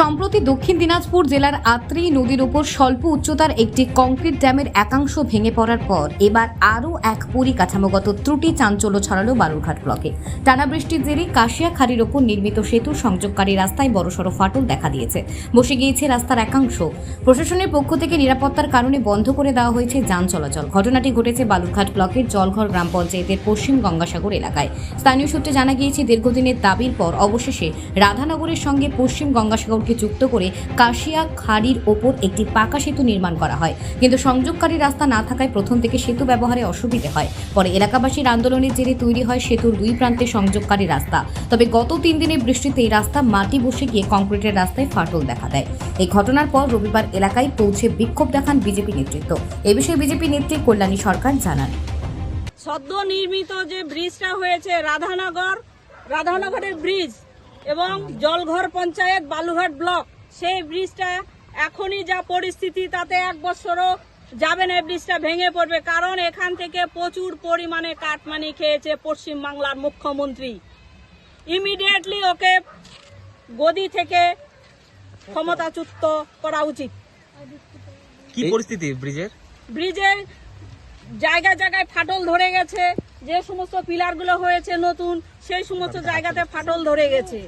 সম্প্রতি দক্ষিণ দিনাজপুর জেলার আত্রি নদীর উপর স্বল্প উচ্চতার একটি কংক্রিট ড্যামের একাংশ ভেঙে পড়ার পর এবার আরও এক পরিকাঠামোগত ত্রুটি চাঞ্চল্য ছড়ালো বালুরঘাট ব্লকে। টানা বৃষ্টির জেরে কাশিয়া খাড়ির ওপর নির্মিত সেতু সংযোগকারী রাস্তায় বড়সড় ফাটল দেখা দিয়েছে। বসে গিয়েছে রাস্তার একাংশ। প্রশাসনের পক্ষ থেকে নিরাপত্তার কারণে বন্ধ করে দেওয়া হয়েছে যান চলাচল। ঘটনাটি ঘটেছে বালুরঘাট ব্লকের জলঘর গ্রাম পঞ্চায়েতের পশ্চিম গঙ্গাসাগর এলাকায়। স্থানীয় সূত্রে জানা গিয়েছে, দীর্ঘদিনের দাবির পর অবশেষে রাধানগরের সঙ্গে পশ্চিম গঙ্গাসাগরকে যুক্ত করে কাশিয়া খাড়ির ওপর একটি পাকা সেতু নির্মাণ করা হয়। কিন্তু সংযোগকারী রাস্তা না থাকায় প্রথম থেকে সেতু ব্যবহারে অসুবিধে হয়। পরে এলাকাবাসীর আন্দোলনের জেরে তৈরি হয় সেতুর দুই প্রান্তে সংযোগকারী রাস্তা। তবে গত তিন দিনের বৃষ্টিতে এই রাস্তা মাটি বসে গিয়ে কংক্রিটের রাস্তায় ফাটল দেখা দেয়। এই ঘটনার পর রবিবার এলাকায় পৌঁছে বিক্ষোভ দেখান বিজেপি নেতৃত্ব। এ বিষয়ে বিজেপি নেত্রী কল্যাণী সরকার জানান। সদ্য নির্মিত যে ব্রিজটা হয়েছে রাধানগর, রাধানগরের ব্রিজ এবং জলঘর পঞ্চায়েত বালুঘাট ব্লক সেই ব্রিজটা এখনই যা পরিস্থিতি তাতে এক বছরও যাবে না ব্রিজটা ভেঙে পড়বে। কারণ এখান থেকে প্রচুর পরিমাণে কাটমানি খেয়েছে পশ্চিমবাংলার মুখ্যমন্ত্রী। ইমিডিয়েটলি ওকে গদি থেকে ক্ষমতাচ্যুত করা উচিত। কি পরিস্থিতি ব্রিজের? ব্রিজের জায়গায় জায়গায় ফাটল ধরে গেছে। যে সমস্ত পিলারগুলো হয়েছে নতুন, সেই সমস্ত জায়গাতে ফাটল ধরে গেছে।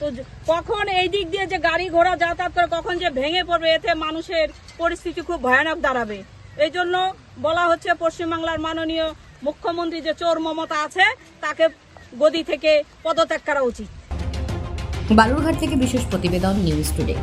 তো কখন এই দিক দিয়ে যে গাড়ি ঘোড়া যাতায়াত করে, কখন যে ভেঙে পড়বে, এতে মানুষের পরিস্থিতি খুব ভয়ানক দাঁড়াবে। এই জন্য বলা হচ্ছে পশ্চিমবাংলার মাননীয় মুখ্যমন্ত্রী যে চোর মমতা আছে, তাকে গদি থেকে পদত্যাগ করা উচিত। বালুরঘাট থেকে বিশেষ প্রতিবেদন, নিউজ টুডে।